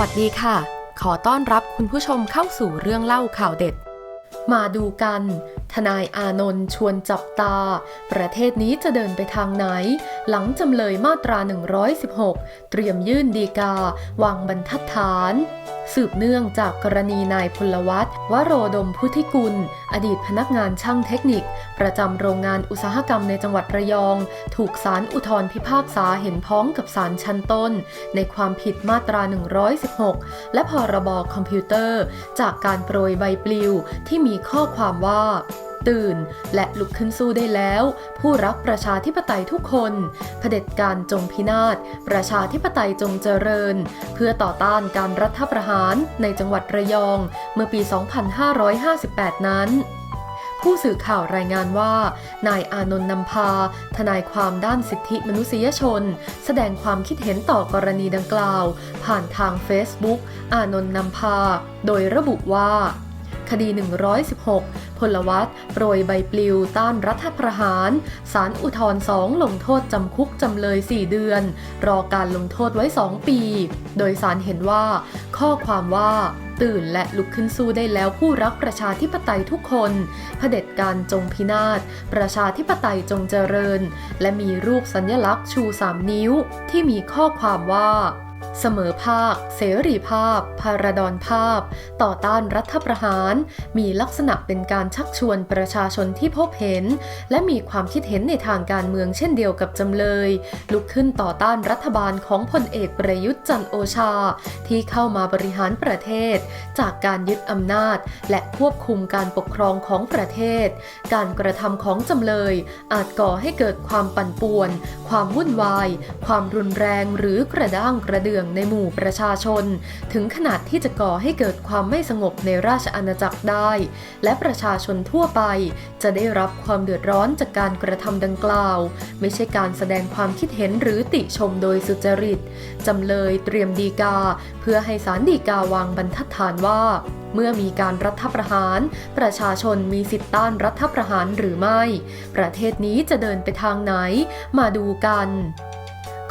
วัสดีค่ะ ขอต้อนรับคุณผู้ชมเข้าสู่เรื่องเล่าข่าวเด็ด มาดูกัน ทนายอานนท์ชวนจับตา ประเทศนี้จะเดินไปทางไหน หลังจำเลยมาตรา 116 เตรียมยื่นดีกา วางบรรทัดฐาน สืบเนื่องจากกรณีนายพลวัตวโรดมพุทธิกุล อดีตพนักงานช่างเทคนิค ประจำโรงงานอุตสาหกรรมในจังหวัดระยอง ถูกศาลอุทธรพิพากษาเห็นพ้องกับศาลชั้นต้น ในความผิดมาตรา 116 และพรบคอมพิวเตอร์ จากการโปรยใบปลิวที่มีข้อความว่า ตื่น และลุกขึ้นสู้ได้แล้ว ผู้รักประชาธิปไตยทุกคนเผด็จการจงพินาศ ประชาธิปไตยจงเจริญ เพื่อต่อต้านการรัฐประหารในจังหวัดระยอง เมื่อปี 2558 นั้นผู้สื่อข่าวรายงานว่า นายอานนท์นำพา ทนายความด้านสิทธิมนุษยชน แสดงความคิดเห็นต่อกรณีดังกล่าว ผ่านทาง Facebook อานนท์นำพา โดยระบุว่า คดี 116 พลวัตโปรยใบปลิวต้านรัฐประหาร สารอุทธรณ์2ลงโทษจำคุกจำเลย 4 เดือน รอการลงโทษไว้ 2 ปี โดยสารเห็นว่า ข้อความว่าตื่นและลุกขึ้นสู้ได้แล้วผู้รักประชาธิปไตยทุกคนเผด็จการจงพินาศ ประชาธิปไตยจงเจริญ และมีรูปสัญลักษณ์ชู 3 นิ้ว ที่มีข้อความว่า เสมอภาค เสรีภาพ พาราดอนภาพ ต่อต้านรัฐประหาร มีลักษณะเป็นการชักชวนประชาชนที่พบเห็น และมีความคิดเห็นในทางการเมืองเช่นเดียวกับจำเลย ลุกขึ้นต่อต้านรัฐบาลของพลเอกประยุทธ์จันโอชา ที่เข้ามาบริหารประเทศ จากการยึดอำนาจ และควบคุมการปกครองของประเทศ การกระทำของจำเลย อาจก่อให้เกิดความปั่นป่วน ความวุ่นวาย ความรุนแรงหรือกระด้างกระเดื่องในหมู่ประชาชน ถึงขนาดที่จะก่อให้เกิดความไม่สงบในราชอาณาจักรได้ และประชาชนทั่วไป จะได้รับความเดือดร้อนจากการกระทำดังกล่าว ไม่ใช่การแสดงความคิดเห็นหรือติชมโดยสุจริตจำเลยเตรียมดีกา เพื่อให้ศาลฎีกาวางบรรทัดฐานว่าเมื่อมีการรัฐประหาร ประชาชนมีสิทธิต้านรัฐประหารหรือไม่ ประเทศนี้จะเดินไปทางไหน มาดูกัน